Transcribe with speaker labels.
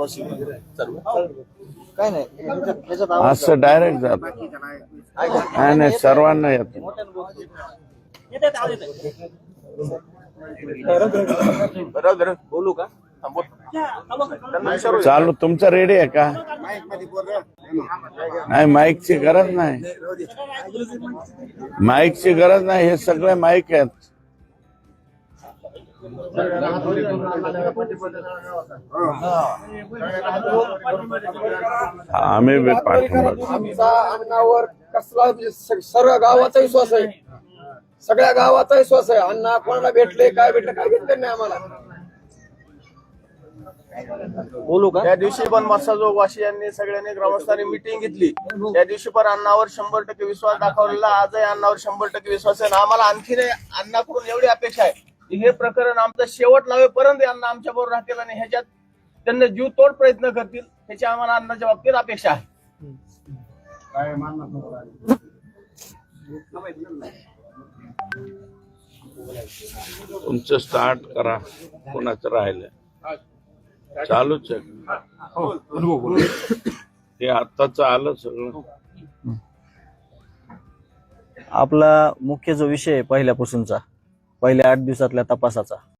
Speaker 1: Possible काय नाही. ह्याच्यात- ह्याच्यात आवाज़
Speaker 2: असं डायरेक्ट जात. नाही नाही सर्वांना येतो.
Speaker 1: बोलू का?
Speaker 2: चालू तुमचं रेडी आहे का? नाही माईकची गरज नाही. माईकची गरज नाही हे सगळे माईक आहेत. हा, आम्ही
Speaker 3: अण्णावर कसला म्हणजे सर्व गावाचा विश्वास आहे. सगळ्या गावाचा विश्वास आहे. अण्णा कोणाला भेटले काय भेटले काय भेटले नाही आम्हाला.
Speaker 1: बोलू का?
Speaker 4: त्या दिवशी पण मत्साजोग वाशी यांनी सगळ्यांनी ग्रामस्थांनी मिटिंग घेतली. त्या दिवशी पण अण्णावर शंभर टक्के विश्वास दाखवलेला. आजही अण्णावर शंभर टक्के विश्वास आहे. आणि आम्हाला आणखीन अण्णाकडून एवढी अपेक्षा आहे. हे प्रकरण आमचं शेवट लावेपर्यंत अण्णा आमच्या बरोबर राहतील आणि ह्याच्यात त्यांना जीव तोड प्रयत्न करतील ह्याची आम्हाला अण्णाच्या बाबतीत अपेक्षा आहे.
Speaker 2: तुमचं स्टार्ट करा. कोणाचं राहिलं चालूच आहे. हे आत्ताच आलं सगळं.
Speaker 1: आपला मुख्य जो विषय आहे पहिल्यापासूनचा पहिल्या आठ दिवसातल्या तपासाचा.